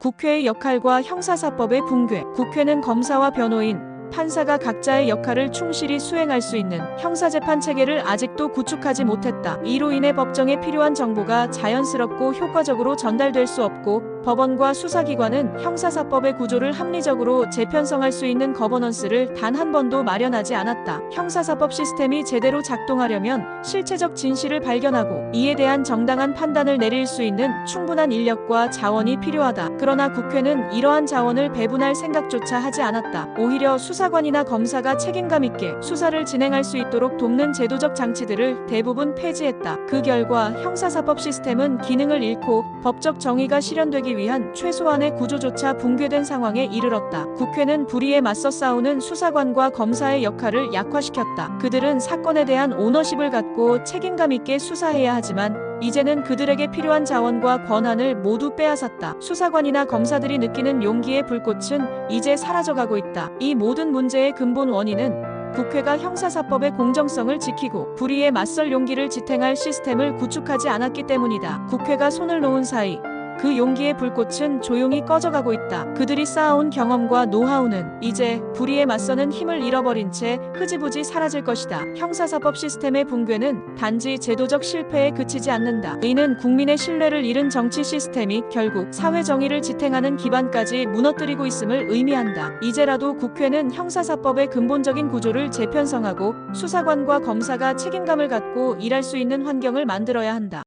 국회의 역할과 형사사법의 붕괴. 국회는 검사와 변호인, 판사가 각자의 역할을 충실히 수행할 수 있는 형사재판 체계를 아직도 구축하지 못했다. 이로 인해 법정에 필요한 정보가 자연스럽고 효과적으로 전달될 수 없고 법원과 수사기관은 형사사법의 구조를 합리적으로 재편성할 수 있는 거버넌스를 단 한 번도 마련하지 않았다. 형사사법 시스템이 제대로 작동하려면 실체적 진실을 발견하고 이에 대한 정당한 판단을 내릴 수 있는 충분한 인력과 자원이 필요하다. 그러나 국회는 이러한 자원을 배분할 생각조차 하지 않았다. 오히려 수사관이나 검사가 책임감 있게 수사를 진행할 수 있도록 돕는 제도적 장치들을 대부분 폐지했다. 그 결과 형사사법 시스템은 기능을 잃고 법적 정의가 실현되기 위한 최소한의 구조조차 붕괴된 상황에 이르렀다. 국회는 불의에 맞서 싸우는 수사관과 검사의 역할을 약화시켰다. 그들은 사건에 대한 오너십을 갖고 책임감 있게 수사해야 하지만 이제는 그들에게 필요한 자원과 권한을 모두 빼앗았다. 수사관이나 검사들이 느끼는 용기의 불꽃은 이제 사라져가고 있다. 이 모든 문제의 근본 원인은 국회가 형사사법의 공정성을 지키고 불의에 맞설 용기를 지탱할 시스템을 구축하지 않았기 때문이다. 국회가 손을 놓은 사이 그 용기의 불꽃은 조용히 꺼져가고 있다. 그들이 쌓아온 경험과 노하우는 이제 불의에 맞서는 힘을 잃어버린 채 흐지부지 사라질 것이다. 형사사법 시스템의 붕괴는 단지 제도적 실패에 그치지 않는다. 이는 국민의 신뢰를 잃은 정치 시스템이 결국 사회 정의를 지탱하는 기반까지 무너뜨리고 있음을 의미한다. 이제라도 국회는 형사사법의 근본적인 구조를 재편성하고 수사관과 검사가 책임감을 갖고 일할 수 있는 환경을 만들어야 한다.